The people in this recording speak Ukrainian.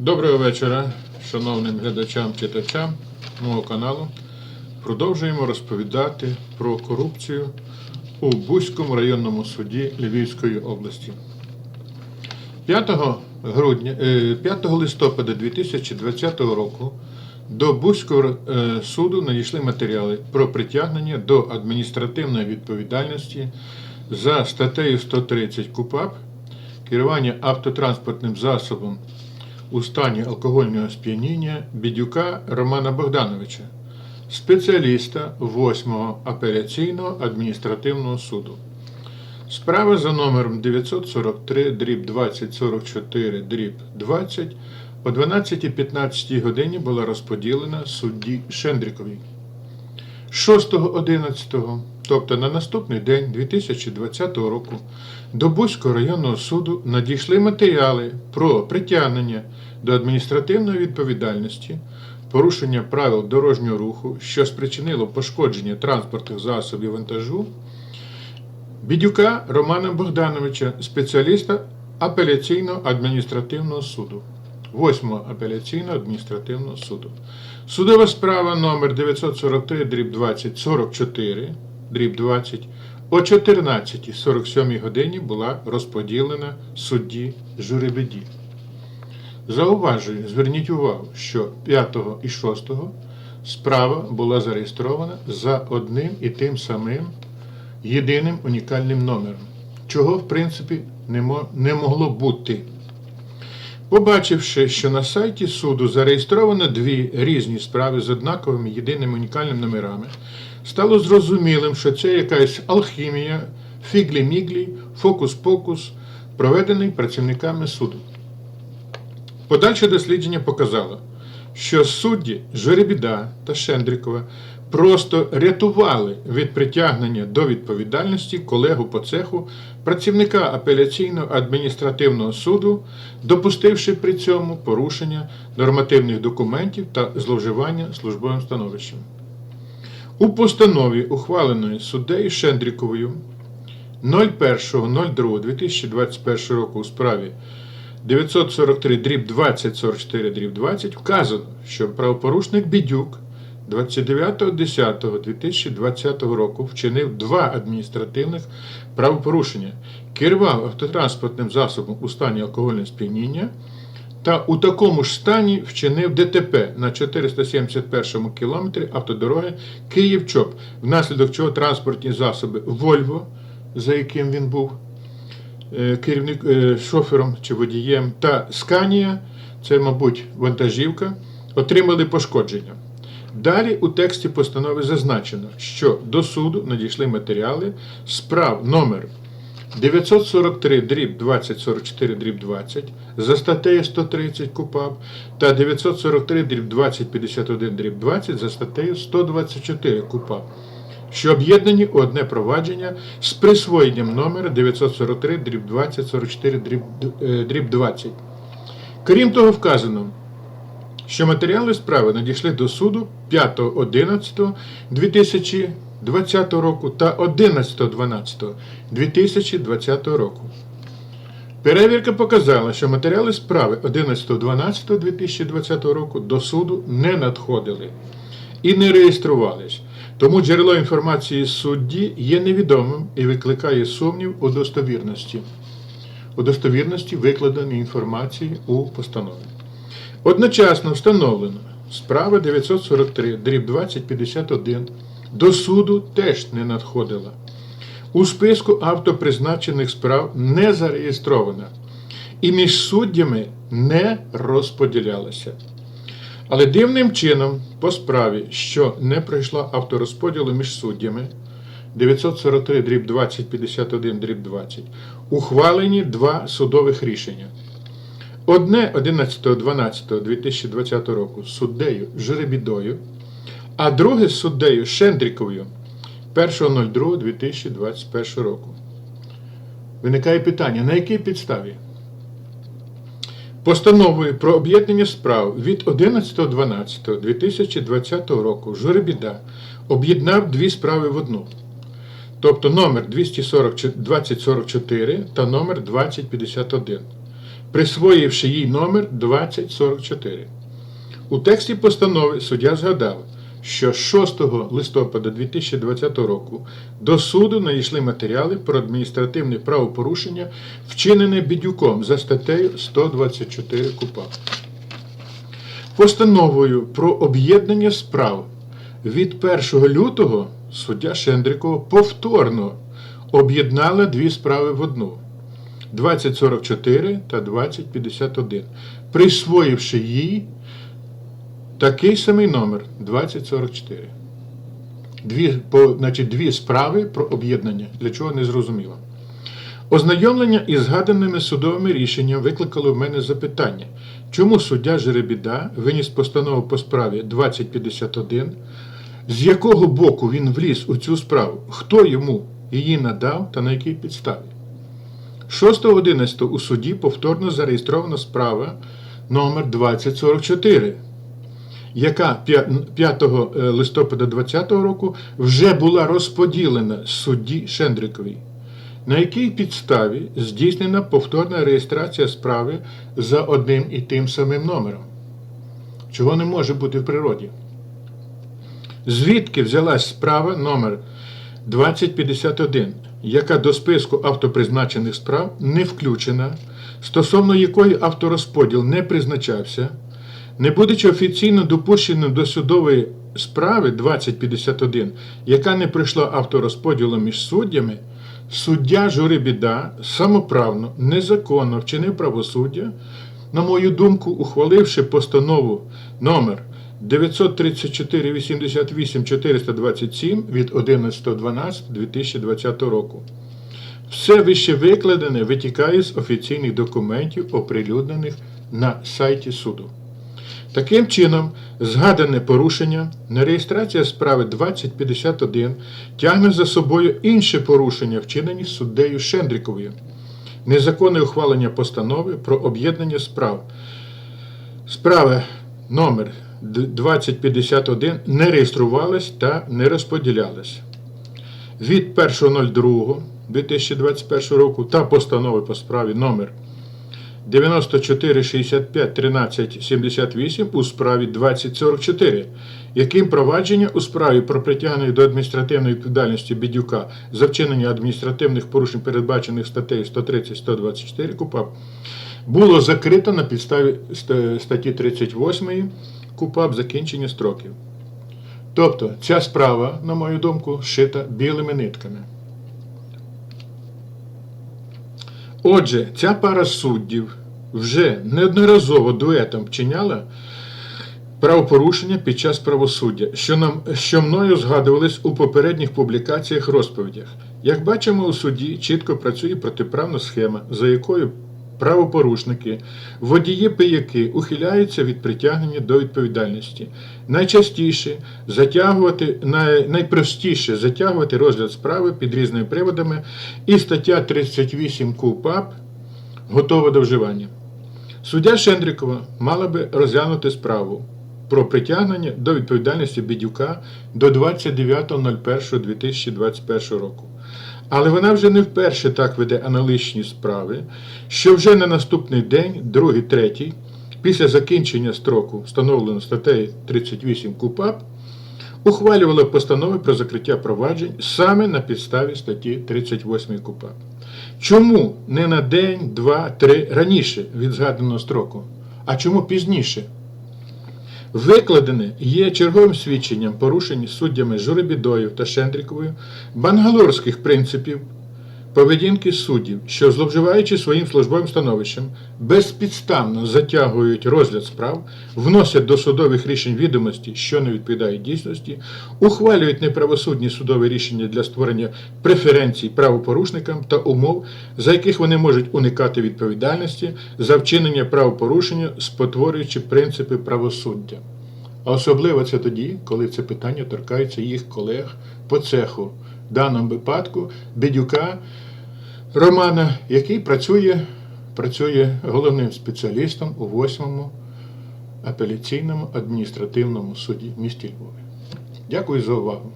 Доброго вечора, шановним глядачам, читачам мого каналу. Продовжуємо розповідати про корупцію у Бузькому районному суді Львівської області. 5, грудня, е, 5 листопада 2020 року до Бузького е, суду надійшли матеріали про притягнення до адміністративної відповідальності за статтею 130 КУПАП керування автотранспортним засобом у стані алкогольного сп'яніння Бідюка Романа Богдановича, спеціаліста 8-го апеляційного адміністративного суду. Справа за номером 943 дріб 2044 дріб 20 о 12.15 годині була розподілена судді Шендріковій. 6.11, тобто на наступний день 2020 року, до Бузького районного суду надійшли матеріали про притягнення до адміністративної відповідальності, порушення правил дорожнього руху, що спричинило пошкодження транспортних засобів вантажу, Бідюка Романа Богдановича, спеціаліста апеляційного адміністративного суду. 8 апеляційного адміністративного суду. Судова справа номер 943 дріб 20 44 дріб 20 о 14.47 годині була розподілена судді Журебеді. Зауважую, зверніть увагу, що 5 і 6 справа була зареєстрована за одним і тим самим єдиним унікальним номером, чого в принципі не могло бути. Побачивши, що на сайті суду зареєстровано дві різні справи з однаковими єдиними унікальними номерами, стало зрозумілим, що це якась алхімія, фіглі-міглі, фокус-покус, проведений працівниками суду. Подальше дослідження показало, що судді Жеребіда та Шендрікова просто рятували від притягнення до відповідальності колегу по цеху працівника апеляційного адміністративного суду, допустивши при цьому порушення нормативних документів та зловживання службовим становищем. У постанові, ухваленої суддею Шендріковою 01.02.2021 року у справі 943 дріб 2044 дріб 20 вказано, що правопорушник Бідюк 29.10.2020 року вчинив два адміністративних правопорушення, керував автотранспортним засобом у стані алкогольного сп'яніння та у такому ж стані вчинив ДТП на 471 кілометрі автодороги Київ-Чоп, внаслідок чого транспортні засоби Вольво, за яким він був, е, керівник е, шофером чи водієм, та Сканія, це, мабуть, вантажівка, отримали пошкодження. Далі у тексті постанови зазначено, що до суду надійшли матеріали справ номер 943 дріб 2044 дріб 20 за статтею 130 КУПАП та 943 дріб 2051 дріб 20 за статтею 124 КУПАП, що об'єднані у одне провадження з присвоєнням номера 943 дріб 2044 дріб, е, дріб 20. Крім того, вказано, що матеріали справи надійшли до суду 5.11.2020 року та 11.12.2020 року. Перевірка показала, що матеріали справи 11.12.2020 року до суду не надходили і не реєструвались. Тому джерело інформації судді є невідомим і викликає сумнів у достовірності, у достовірності викладеної інформації у постанові. Одночасно встановлено, справа 943, дріб 2051 до суду теж не надходила. У списку автопризначених справ не зареєстрована і між суддями не розподілялася. Але дивним чином по справі, що не пройшла авторозподілу між суддями 943 дріб 2051 дріб 20, ухвалені два судових рішення. Одне 11.12.2020 року суддею Жеребідою, а друге суддею Шендріковою 1.02.2021 року. Виникає питання, на якій підставі? Постановою про об'єднання справ від 11.12.2020 року Журебіда об'єднав дві справи в одну. Тобто номер 240 2044 та номер 2051. Присвоївши їй номер 2044. У тексті постанови суддя згадав, що 6 листопада 2020 року до суду надійшли матеріали про адміністративне правопорушення, вчинене бідюком за статтею 124 КУПА. Постановою про об'єднання справ від 1 лютого суддя Шендрикова повторно об'єднала дві справи в одну 2044 та 2051, присвоївши їй такий самий номер 2044. Дві, по, значить, дві справи про об'єднання, для чого не зрозуміло. Ознайомлення із згаданими судовими рішеннями викликало в мене запитання, чому суддя Жеребіда виніс постанову по справі 2051, з якого боку він вліз у цю справу, хто йому її надав та на якій підставі. 6.11 у суді повторно зареєстрована справа номер 2044 яка 5 листопада 2020 року вже була розподілена судді Шендриковій, на якій підставі здійснена повторна реєстрація справи за одним і тим самим номером, чого не може бути в природі. Звідки взялась справа номер 2051, яка до списку автопризначених справ не включена, стосовно якої авторозподіл не призначався, не будучи офіційно допущеним до судової справи 2051, яка не пройшла авторозподілом між суддями, суддя Журибіда самоправно, незаконно вчинив правосуддя, на мою думку, ухваливши постанову номер 934 88 427 від 11.12.2020 року. Все вище викладене витікає з офіційних документів, оприлюднених на сайті суду. Таким чином, згадане порушення на реєстрація справи 2051 тягне за собою інше порушення, вчинені суддею Шендріковою. Незаконне ухвалення постанови про об'єднання справ. Справа номер 2051 не реєструвалась та не розподілялась. Від 1.02.2021 року та постанови по справі номер 94 65 13 78 у справі 2044, яким провадження у справі про притягнення до адміністративної відповідальності бідюка за вчинення адміністративних порушень, передбачених статтею 130-124 КУПАП, було закрито на підставі статті 38 КУПАП закінчення строків. Тобто ця справа, на мою думку, шита білими нитками. Отже, ця пара суддів вже неодноразово дуетом вчиняла правопорушення під час правосуддя, що, нам, що мною згадувались у попередніх публікаціях розповідях. Як бачимо, у суді чітко працює протиправна схема, за якою правопорушники, водії пияки ухиляються від притягнення до відповідальності. Найчастіше затягувати, най, найпростіше затягувати розгляд справи під різними приводами, і стаття 38 КУПАП готова до вживання. Суддя Шендрикова мала би розглянути справу про притягнення до відповідальності Бідюка до 29.01.2021 року. Але вона вже не вперше так веде аналогічні справи, що вже на наступний день, другий, третій, після закінчення строку, встановленого статтею 38 КУПАП, ухвалювала постанови про закриття проваджень саме на підставі статті 38 КУПАП. Чому не на день, два, три раніше від згаданого строку? А чому пізніше? Викладене є черговим свідченням порушень суддями Журебідою та Шендріковою бангалорських принципів поведінки суддів, що, зловживаючи своїм службовим становищем, безпідставно затягують розгляд справ, вносять до судових рішень відомості, що не відповідають дійсності, ухвалюють неправосудні судові рішення для створення преференцій правопорушникам та умов, за яких вони можуть уникати відповідальності за вчинення правопорушення, спотворюючи принципи правосуддя. А особливо це тоді, коли це питання торкається їх колег по цеху, в даному випадку Бедюка Романа, який працює, працює головним спеціалістом у 8-му апеляційному адміністративному суді в місті Львові. Дякую за увагу.